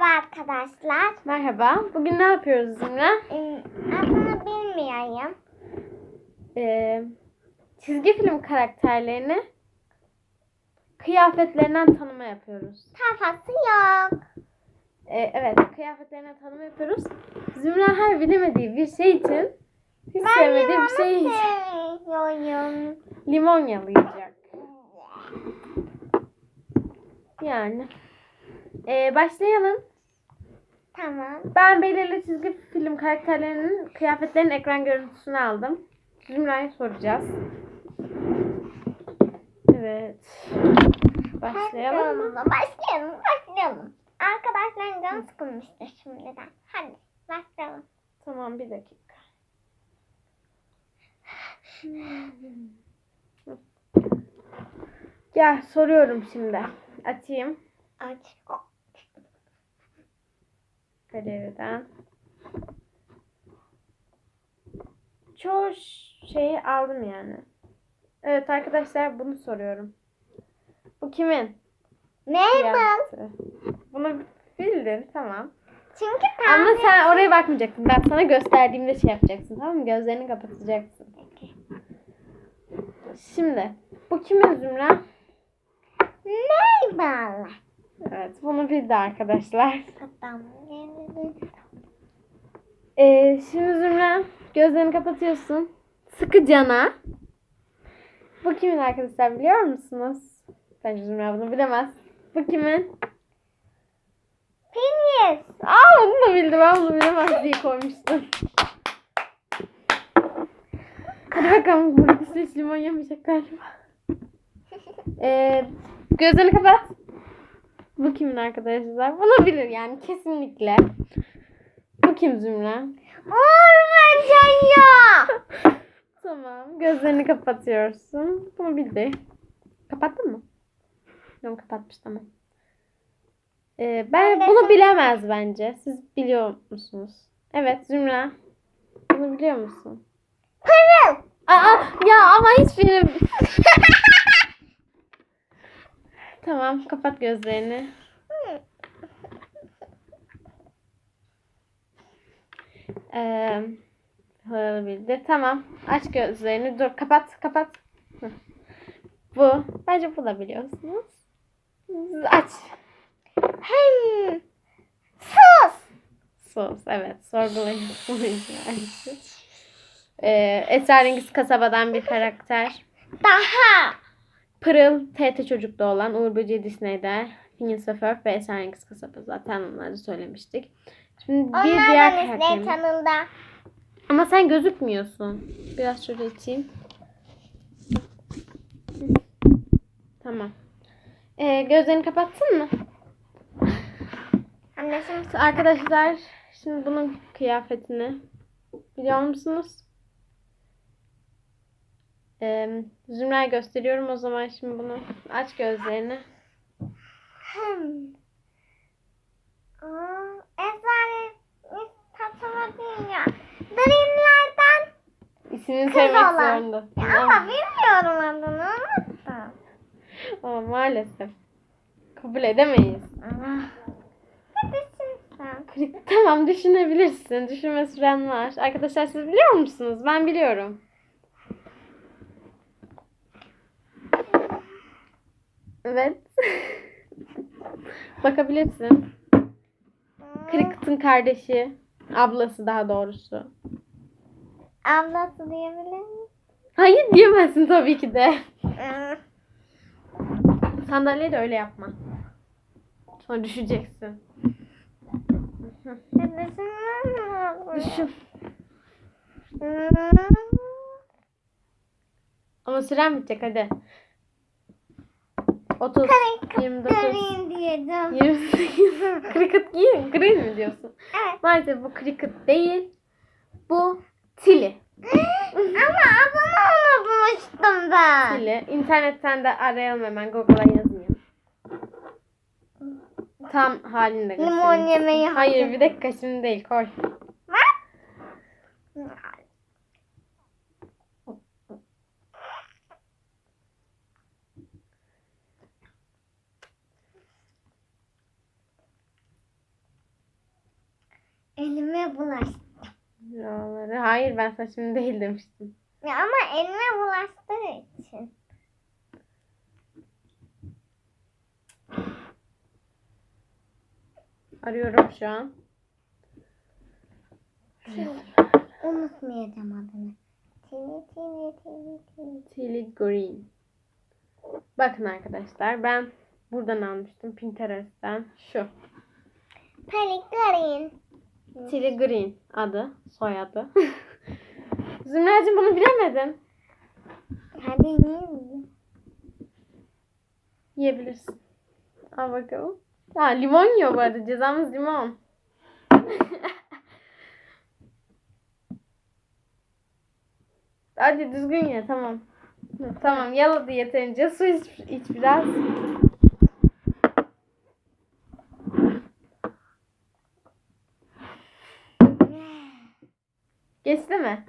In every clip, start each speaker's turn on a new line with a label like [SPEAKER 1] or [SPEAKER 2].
[SPEAKER 1] Merhaba arkadaşlar.
[SPEAKER 2] Merhaba. Bugün ne yapıyoruz Zümra?
[SPEAKER 1] Ee, Adını bilmiyorum.
[SPEAKER 2] Ee, çizgi film karakterlerini kıyafetlerinden tanıma yapıyoruz.
[SPEAKER 1] Kafası yok.
[SPEAKER 2] Ee, evet, kıyafetlerinden tanıma yapıyoruz. Zümra her bilemediği bir şey için hiç sevmediği bir şey
[SPEAKER 1] limonu seviyorum.
[SPEAKER 2] limon yalayacak. Yani. Ee, başlayalım.
[SPEAKER 1] Tamam.
[SPEAKER 2] Ben belirli çizgi film karakterlerinin kıyafetlerinin ekran görüntüsünü aldım. Zümra'ya soracağız. Evet. Başlayalım mı?
[SPEAKER 1] Başlayalım. Başlayalım. Arkadaşların canı sıkılmıştır şimdiden. Hadi başlayalım.
[SPEAKER 2] Tamam bir dakika. Gel soruyorum şimdi. Açayım.
[SPEAKER 1] Aç.
[SPEAKER 2] Galeriden. Çoğu şeyi aldım yani. Evet arkadaşlar bunu soruyorum. Bu kimin?
[SPEAKER 1] Mabel.
[SPEAKER 2] Bunu bildin tamam.
[SPEAKER 1] Çünkü
[SPEAKER 2] Ama
[SPEAKER 1] tahmin-
[SPEAKER 2] sen oraya bakmayacaksın. Ben sana gösterdiğimde şey yapacaksın tamam mı? Gözlerini kapatacaksın. Şimdi bu kimin Zümra?
[SPEAKER 1] Mabel.
[SPEAKER 2] Evet bunu bildi arkadaşlar. Ee, şimdi Zümra gözlerini kapatıyorsun. Sıkı cana. Bu kimin arkadaşlar biliyor musunuz? Bence Zümra bunu bilemez. Bu kimin?
[SPEAKER 1] Phineas.
[SPEAKER 2] Aa onu da bildi. Ben bunu bilemez diye koymuştum. Hadi bakalım. Burada hiç limon yemeyecek galiba. Ee, gözlerini kapat. Bu kimin arkadaşlar? Bunu bilir yani kesinlikle. Bu kim Zümra?
[SPEAKER 1] Orman ya.
[SPEAKER 2] Tamam. Gözlerini kapatıyorsun. Bunu bildi. Kapattın mı? Yok kapatmış tamam. Ee, ben
[SPEAKER 1] Ben
[SPEAKER 2] bunu bilemez bence. Siz biliyor musunuz? Evet Zümra. Bunu biliyor musun?
[SPEAKER 1] Pırıl.
[SPEAKER 2] Aa ya ama hiçbirini... tamam kapat gözlerini. Ee. Tamam. Aç gözlerini. Dur kapat kapat. Hı. Bu. Bence bu da biliyorsunuz. Aç.
[SPEAKER 1] Hem. Sus.
[SPEAKER 2] Sus. Evet. Sorgulayıcı. ee, Esrarengiz kasabadan bir karakter.
[SPEAKER 1] Daha.
[SPEAKER 2] Pırıl TRT Çocuk'ta olan Uğur Böceği Disney'de Phineas ve Ferb ve Esrarengiz kasaba. Zaten onları söylemiştik. Şimdi bir diğer
[SPEAKER 1] Onlardan Disney
[SPEAKER 2] karakterimiz.
[SPEAKER 1] Channel'da.
[SPEAKER 2] Ama sen gözükmüyorsun. Biraz şöyle iteyim. Tamam. Ee, gözlerini kapattın mı?
[SPEAKER 1] Şimdi
[SPEAKER 2] Arkadaşlar şimdi bunun kıyafetini biliyor musunuz? Ee, Zümra'ya gösteriyorum o zaman şimdi bunu. Aç gözlerini.
[SPEAKER 1] hem. Aa, Efsane ya. Dreamlerden.
[SPEAKER 2] İsmini
[SPEAKER 1] Kız
[SPEAKER 2] söylemek
[SPEAKER 1] olan.
[SPEAKER 2] zorundasın.
[SPEAKER 1] Ya ama bilmiyorum adını unuttum.
[SPEAKER 2] Ama maalesef. Kabul edemeyiz.
[SPEAKER 1] Ama. Hadi şimdi sen.
[SPEAKER 2] Kri- Tamam düşünebilirsin. Düşünme süren var. Arkadaşlar siz biliyor musunuz? Ben biliyorum. Evet. Bakabilirsin. Cricket'ın kardeşi. Ablası daha doğrusu.
[SPEAKER 1] Ablası diyebilir miyim?
[SPEAKER 2] Hayır diyemezsin tabii ki de.
[SPEAKER 1] Aa,
[SPEAKER 2] Sandalyeyi de öyle yapma. Sonra düşeceksin. Düşün.
[SPEAKER 1] Aa,
[SPEAKER 2] Ama süren bitecek hadi. 30, 29,
[SPEAKER 1] Green diyeceğim.
[SPEAKER 2] 28. Cricket giyin. Green mi diyorsun?
[SPEAKER 1] Evet.
[SPEAKER 2] Maalesef bu cricket değil. Bu Tilly.
[SPEAKER 1] Ama adını unutmuştum ben.
[SPEAKER 2] Tilly. İnternetten de arayalım hemen. Google'a yazayım. Tam halinde
[SPEAKER 1] Limon yemeği
[SPEAKER 2] Hayır bir dakika şimdi değil. Koy.
[SPEAKER 1] Var. elime bulaştı.
[SPEAKER 2] R'ları. Hayır ben saçım değil demiştim.
[SPEAKER 1] Ya ama elime bulaştığı için.
[SPEAKER 2] Arıyorum şu an.
[SPEAKER 1] Unutmayacağım adını. Tini tini tini tini.
[SPEAKER 2] Tilly Green. Bakın arkadaşlar ben buradan almıştım Pinterest'ten. Şu.
[SPEAKER 1] Pelikarin.
[SPEAKER 2] Tilly Green adı, soyadı. Zümracığım bunu bilemedin.
[SPEAKER 1] Hadi yiyelim.
[SPEAKER 2] Yiyebilirsin. Al bakalım. Ha, limon yiyor bu arada. Cezamız limon. Hadi düzgün ye tamam. Tamam yaladı yeterince. Su iç, iç biraz. Geçti mi?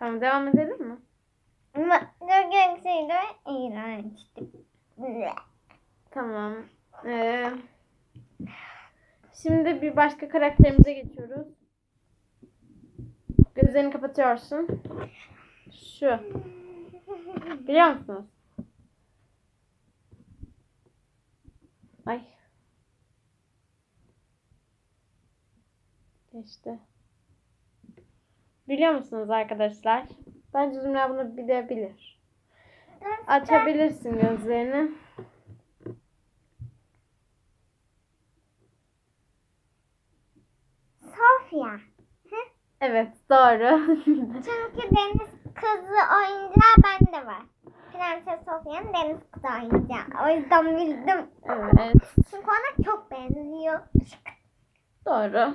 [SPEAKER 2] Tamam devam edelim mi?
[SPEAKER 1] Ama çok öksüydü. İğrençti.
[SPEAKER 2] Tamam. Ee, şimdi bir başka karakterimize geçiyoruz. Gözlerini kapatıyorsun. Şu. Biliyor musunuz? Ay. Geçti. Biliyor musunuz arkadaşlar? Bence Zümra bunu bilebilir. Açabilirsin gözlerini.
[SPEAKER 1] Sofya.
[SPEAKER 2] Evet doğru.
[SPEAKER 1] Çünkü deniz kızı oyuncağı bende var. Prenses Sofya'nın deniz kızı oyuncağı. O yüzden bildim.
[SPEAKER 2] evet
[SPEAKER 1] Çünkü ona çok benziyor.
[SPEAKER 2] doğru.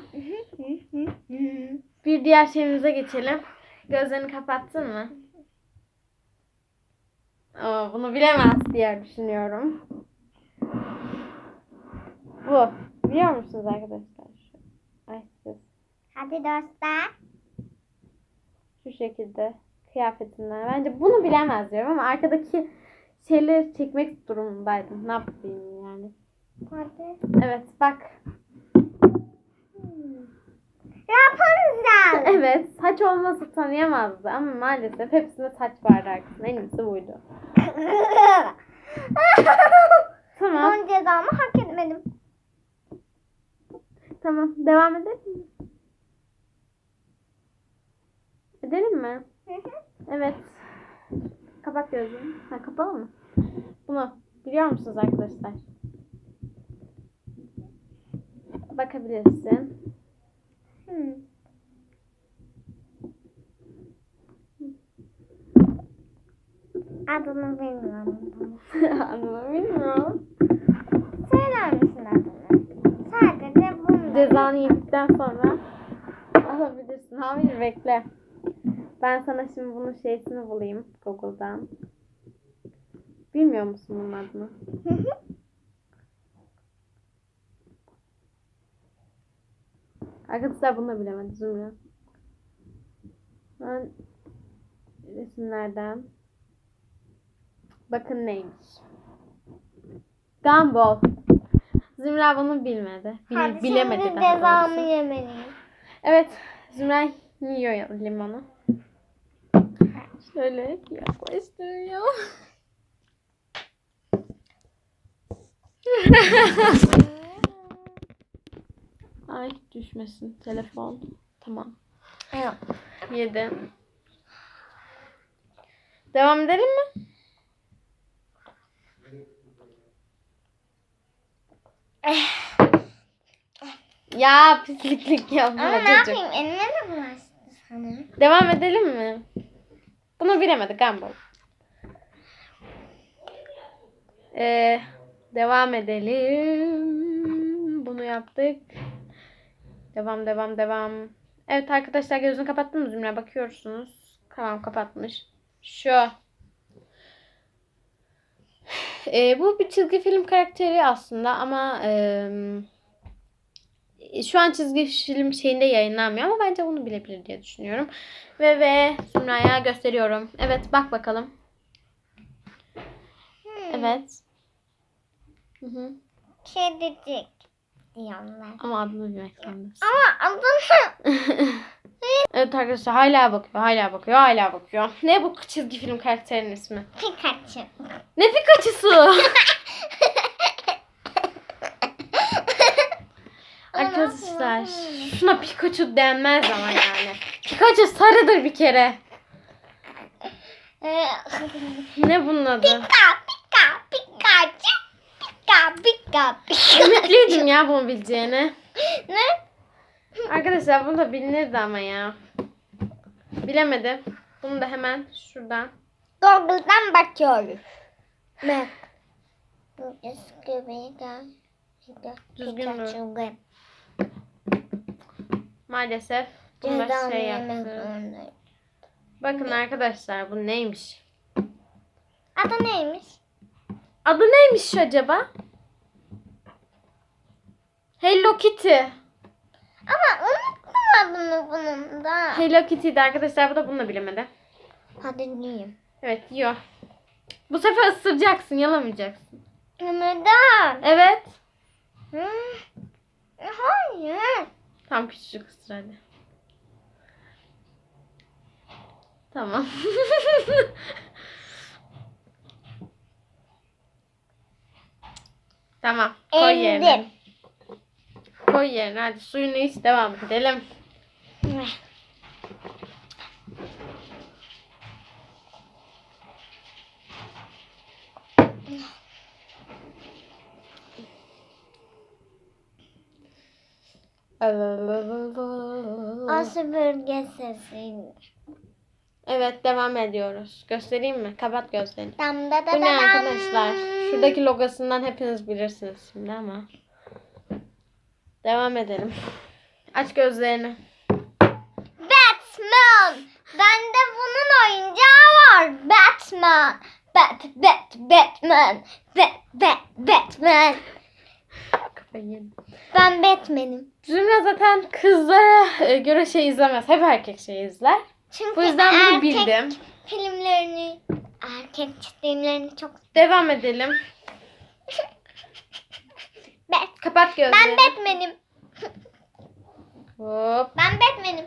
[SPEAKER 2] Bir diğer şeyimize geçelim. Gözlerini kapattın mı? Aa, bunu bilemez diye düşünüyorum. Bu. Biliyor musunuz arkadaşlar? Ay siz.
[SPEAKER 1] Hadi dostlar.
[SPEAKER 2] Şu şekilde kıyafetinden. Bence bunu bilemez diyorum ama arkadaki şeyleri çekmek durumundaydım. Ne yapayım yani?
[SPEAKER 1] Hadi.
[SPEAKER 2] Evet bak.
[SPEAKER 1] Rapunzel.
[SPEAKER 2] Evet saç olmasa tanıyamazdı ama maalesef hepsinde saç vardı arkasında. En iyisi buydu. Tamam.
[SPEAKER 1] Son cezamı hak etmedim.
[SPEAKER 2] Tamam. Devam edelim mi? Edelim mi? Evet. Kapat gözünü. Ha kapalı mı? Bunu biliyor musunuz arkadaşlar? Bakabilirsin.
[SPEAKER 1] Hmm. Adını bilmiyorum.
[SPEAKER 2] Anladım bilmiyorum.
[SPEAKER 1] Söyler misin adını? Sadece bunu.
[SPEAKER 2] Cezanı yedikten sonra alabilirsin. Hayır bekle. Ben sana şimdi bunun şeysini bulayım Google'dan. Bilmiyor musun bunun adını? Arkadaşlar bunu da bilemedi Zümrüt. Ben resimlerden bakın neymiş. Gumball. Zümra bunu bilmedi. Bil-
[SPEAKER 1] Hadi
[SPEAKER 2] bilemedi
[SPEAKER 1] şimdi
[SPEAKER 2] daha doğrusu.
[SPEAKER 1] yemeliyim.
[SPEAKER 2] Evet. Zümra yiyor ya limonu. Şöyle yaklaştırıyor. Ay düşmesin telefon. Tamam.
[SPEAKER 1] Yok.
[SPEAKER 2] Yedi. Devam edelim mi? Ya pisliklik yapma
[SPEAKER 1] Ama ne
[SPEAKER 2] çocuk.
[SPEAKER 1] yapayım? Elime de bulaştı sana.
[SPEAKER 2] Devam edelim mi? Bunu bilemedik Gumball. Ee, devam edelim. Bunu yaptık. Devam devam devam. Evet arkadaşlar gözünü kapattın mı Zümra? Bakıyorsunuz. Tamam kapatmış. Şu. Ee, bu bir çizgi film karakteri aslında ama eee, şu an çizgi film şeyinde yayınlanmıyor ama bence bunu bilebilir diye düşünüyorum. Ve ve Zümra'ya gösteriyorum. Evet bak bakalım. Evet. Hı hı.
[SPEAKER 1] Kedicik. Diyorlar.
[SPEAKER 2] Ama adını bilmek zorundasın.
[SPEAKER 1] Ama adını
[SPEAKER 2] evet arkadaşlar hala bakıyor, hala bakıyor, hala bakıyor. Ne bu çizgi film karakterinin ismi?
[SPEAKER 1] Pikachu.
[SPEAKER 2] Ne Pikachu'su? Arkadaşlar şuna Pikachu denmez ama yani. Pikachu sarıdır bir kere. Ne bunun adı?
[SPEAKER 1] Pika pika Pikachu. Pika pika Pikachu.
[SPEAKER 2] Ümitliydim ya bunu bileceğine.
[SPEAKER 1] Ne?
[SPEAKER 2] Arkadaşlar bunu da bilinirdi ama ya. Bilemedim. Bunu da hemen şuradan.
[SPEAKER 1] Google'dan bakıyoruz. Ne?
[SPEAKER 2] Düzgün dur. Maalesef bunu da şey yaptı. Bakın arkadaşlar bu neymiş?
[SPEAKER 1] Adı neymiş?
[SPEAKER 2] Adı neymiş acaba? Hello Kitty.
[SPEAKER 1] Ama unuttum adını bunun da.
[SPEAKER 2] Hello Kitty'di arkadaşlar. Bu da bunu da bilemedi.
[SPEAKER 1] Hadi diyeyim.
[SPEAKER 2] Evet yiyor. Bu sefer ısıracaksın, yalamayacaksın.
[SPEAKER 1] Neden?
[SPEAKER 2] Evet.
[SPEAKER 1] Hı? Hayır.
[SPEAKER 2] Tam küçücük ısır hadi. Tamam. tamam. Koy yerine. Koy yerine. Hadi suyunu iç devam edelim.
[SPEAKER 1] O süpürge sesiydi.
[SPEAKER 2] Evet devam ediyoruz. Göstereyim mi? Kapat gözlerini.
[SPEAKER 1] Dam da da
[SPEAKER 2] Bu ne
[SPEAKER 1] da dam.
[SPEAKER 2] arkadaşlar? Şuradaki logosundan hepiniz bilirsiniz şimdi ama. Devam edelim. Aç gözlerini.
[SPEAKER 1] Batman. Bende bunun oyuncağı var. Batman. Bat, bat, Batman. Bat, bat, Batman. Ben Batman'im.
[SPEAKER 2] Zümra zaten kızlara e, göre şey izlemez. Hep erkek şey izler.
[SPEAKER 1] Çünkü
[SPEAKER 2] Bu yüzden bunu
[SPEAKER 1] erkek
[SPEAKER 2] bildim.
[SPEAKER 1] filmlerini, erkek filmlerini çok
[SPEAKER 2] Devam edelim.
[SPEAKER 1] Bat.
[SPEAKER 2] Kapat gözlerini.
[SPEAKER 1] Ben Batman'im.
[SPEAKER 2] Hop.
[SPEAKER 1] Ben Batman'im.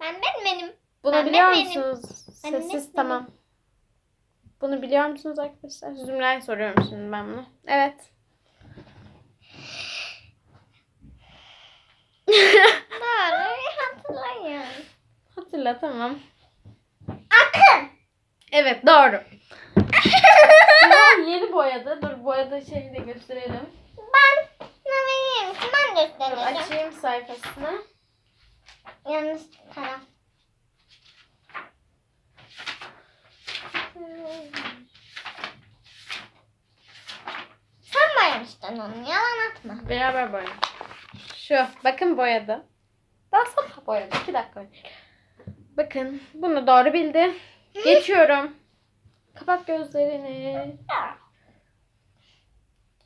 [SPEAKER 1] Ben Batman'im.
[SPEAKER 2] Bunu
[SPEAKER 1] Ben
[SPEAKER 2] biliyor
[SPEAKER 1] Batman'im.
[SPEAKER 2] musunuz?
[SPEAKER 1] Ben
[SPEAKER 2] Sessiz
[SPEAKER 1] Batman'im.
[SPEAKER 2] tamam. Bunu biliyor musunuz arkadaşlar? Zümra'ya soruyorum şimdi ben bunu. Evet.
[SPEAKER 1] Doğru hatırlayın.
[SPEAKER 2] Hatırla tamam.
[SPEAKER 1] Akın.
[SPEAKER 2] Evet doğru. Yeni boyadı. Dur boyadığı şeyi de gösterelim.
[SPEAKER 1] Ben ne vereyim misin? Ben
[SPEAKER 2] Dur,
[SPEAKER 1] göstereceğim.
[SPEAKER 2] Açayım sayfasını.
[SPEAKER 1] Yanlış taraf. Sen boyamıştın onu. Yalan atma.
[SPEAKER 2] Beraber boyadık. Şu. Bakın boyadı. Daha sabah boyadı. İki dakika önce. Bakın. Bunu doğru bildi. Geçiyorum. Kapat gözlerini.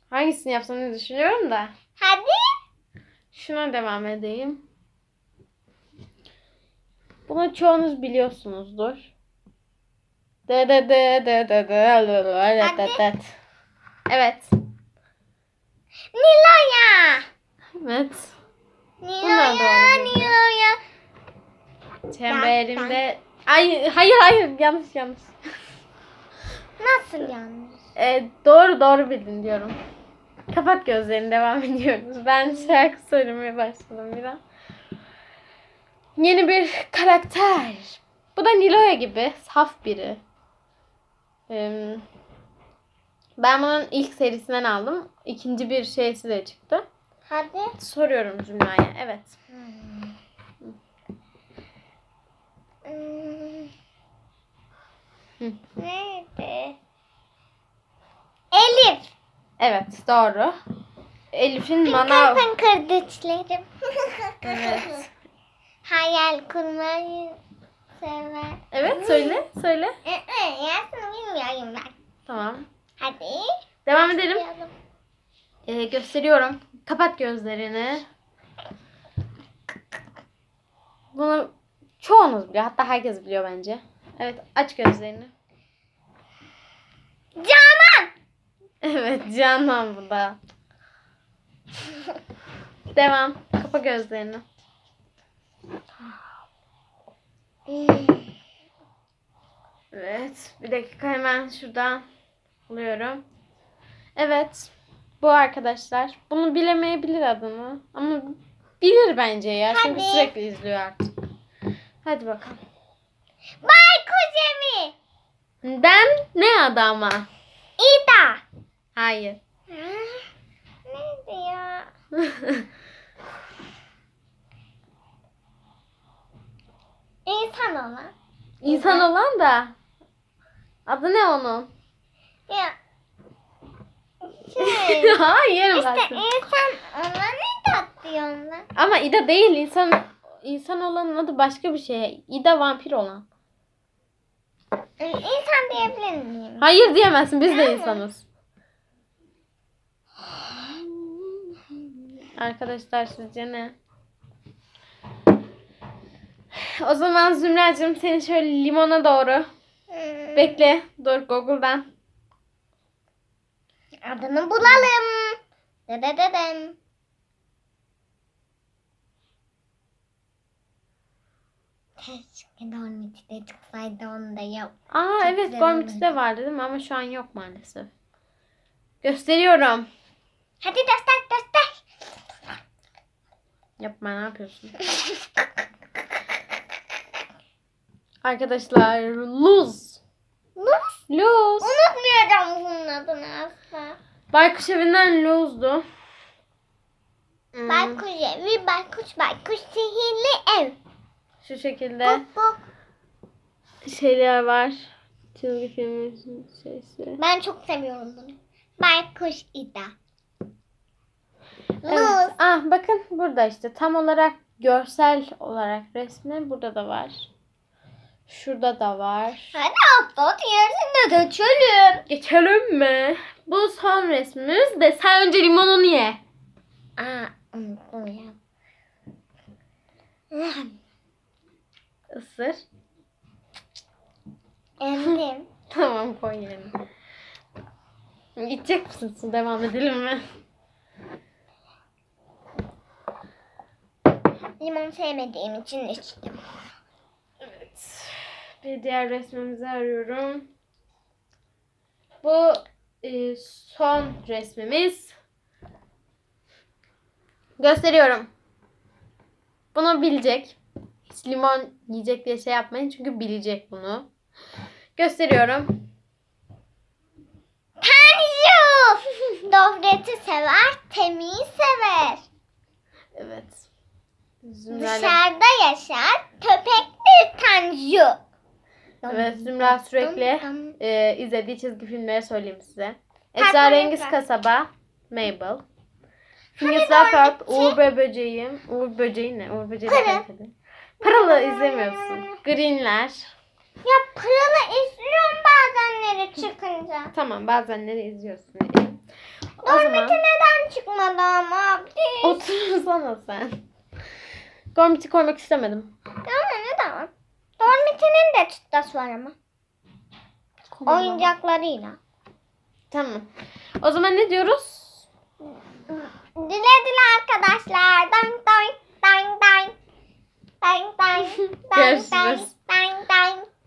[SPEAKER 2] Hangisini yapsam düşünüyorum da.
[SPEAKER 1] Hadi.
[SPEAKER 2] Şuna devam edeyim. Bunu çoğunuz biliyorsunuzdur. De de de de de de de de Evet.
[SPEAKER 1] Niloya.
[SPEAKER 2] Evet.
[SPEAKER 1] Niloya, Niloya.
[SPEAKER 2] Çemberimde... Ay, hayır hayır yanlış yanlış.
[SPEAKER 1] Nasıl yanlış?
[SPEAKER 2] Ee, doğru doğru bildin diyorum. Kapat gözlerini devam ediyoruz. Ben şarkı söylemeye başladım bir an. Yeni bir karakter. Bu da Nilo'ya gibi saf biri. Ben bunun ilk serisinden aldım. İkinci bir şeysi de çıktı.
[SPEAKER 1] Hadi.
[SPEAKER 2] Soruyorum Zümra'ya. Evet.
[SPEAKER 1] Hmm.
[SPEAKER 2] Hı.
[SPEAKER 1] Neydi? Elif.
[SPEAKER 2] Evet doğru. Elif'in manav...
[SPEAKER 1] Kırpın kardeşlerim.
[SPEAKER 2] Evet.
[SPEAKER 1] Hayal kurmayı sever.
[SPEAKER 2] Evet söyle söyle.
[SPEAKER 1] Ee, Yarısını bilmiyorum ben.
[SPEAKER 2] Tamam.
[SPEAKER 1] Hadi.
[SPEAKER 2] Devam edelim. Ee, gösteriyorum. Kapat gözlerini. Bunu çoğunuz biliyor. Hatta herkes biliyor bence. Evet aç gözlerini.
[SPEAKER 1] Canan.
[SPEAKER 2] Evet Canan bu da. Devam. Kapa gözlerini. Evet. Bir dakika hemen şuradan alıyorum. Evet. Bu arkadaşlar. Bunu bilemeyebilir adını. Ama bilir bence ya. Çünkü
[SPEAKER 1] Hadi.
[SPEAKER 2] sürekli izliyor artık. Hadi bakalım.
[SPEAKER 1] Baykuş evi.
[SPEAKER 2] Ben ne adama?
[SPEAKER 1] İda.
[SPEAKER 2] Hayır.
[SPEAKER 1] Neydi ya? İnsan olan.
[SPEAKER 2] İnsan olan da. Adı ne onun?
[SPEAKER 1] Ya. Şey.
[SPEAKER 2] Hayır
[SPEAKER 1] işte
[SPEAKER 2] bak.
[SPEAKER 1] insan ona ne tatlıyor onlar?
[SPEAKER 2] Ama İda değil. insan insan olanın adı başka bir şey. İda vampir olan.
[SPEAKER 1] İnsan diyebilir miyim?
[SPEAKER 2] Hayır diyemezsin. Biz de
[SPEAKER 1] Tamam.
[SPEAKER 2] insanız. Arkadaşlar sizce ne? O zaman Zümracığım seni şöyle limona doğru.
[SPEAKER 1] Hmm.
[SPEAKER 2] Bekle. Dur Google'dan.
[SPEAKER 1] Adını bulalım. Dedededem. Keşke Dormit'te çıksaydı onu da yap.
[SPEAKER 2] Aa
[SPEAKER 1] Çok
[SPEAKER 2] evet Gormit'te vardı değil mi? Ama şu an yok maalesef. Gösteriyorum.
[SPEAKER 1] Hadi göster göster.
[SPEAKER 2] Yapma ne yapıyorsun? Arkadaşlar Luz.
[SPEAKER 1] Luz.
[SPEAKER 2] Luz.
[SPEAKER 1] Unutmayacağım bunun adını asla.
[SPEAKER 2] Baykuş evinden Luz'du. Hmm,
[SPEAKER 1] Baykuş evi, baykuş, baykuş sihirli ev.
[SPEAKER 2] Şu şekilde
[SPEAKER 1] Bok bok.
[SPEAKER 2] şeyler var. Çizgi film şeysi.
[SPEAKER 1] Ben çok seviyorum bunu. Baykuş İda.
[SPEAKER 2] Evet. Ah bakın burada işte tam olarak görsel olarak resmi burada da var. Şurada da var.
[SPEAKER 1] Hadi atlat yerisinde de çölüm.
[SPEAKER 2] Geçelim mi? Bu son resmimiz de sen önce limonunu ye.
[SPEAKER 1] Aa unuttum ya.
[SPEAKER 2] Isır.
[SPEAKER 1] Emdim.
[SPEAKER 2] Tamam koy yerine. Gidecek misin? Devam edelim mi?
[SPEAKER 1] Limon sevmediğim için içtim.
[SPEAKER 2] Evet. Bir diğer resmimizi arıyorum. Bu e, son resmimiz. Gösteriyorum. Bunu bilecek. Hiç limon yiyecek diye şey yapmayın çünkü bilecek bunu. Gösteriyorum.
[SPEAKER 1] Tanju. Dofreti sever, temiği sever.
[SPEAKER 2] Evet. Zümra'yla-
[SPEAKER 1] Dışarıda yaşar, köpektir Tanju.
[SPEAKER 2] Evet Zümra sürekli e, izlediği çizgi filmleri söyleyeyim size. Esrarengiz. Kasaba, Mabel. Phineas Ferb? Uğur ve Böceğim. Uğur Böceği ne? Uğur Böceği
[SPEAKER 1] Pırıl.
[SPEAKER 2] Pırıl'ı izlemiyorsun. Greenler.
[SPEAKER 1] Ya Pırıl'ı izliyorum bazenleri çıkınca.
[SPEAKER 2] Tamam bazenleri izliyorsun zaman
[SPEAKER 1] neden çıkmadı ama
[SPEAKER 2] otursana sen. Gormit'i koymak istemedim.
[SPEAKER 1] Ama neden? Dormiti'nin de çıtası var ama. Oyuncaklarıyla.
[SPEAKER 2] Tamam. O zaman ne diyoruz?
[SPEAKER 1] Dile dile arkadaşlar. Dang dang dang dang. Dang dang. Dang dang. Dang dang.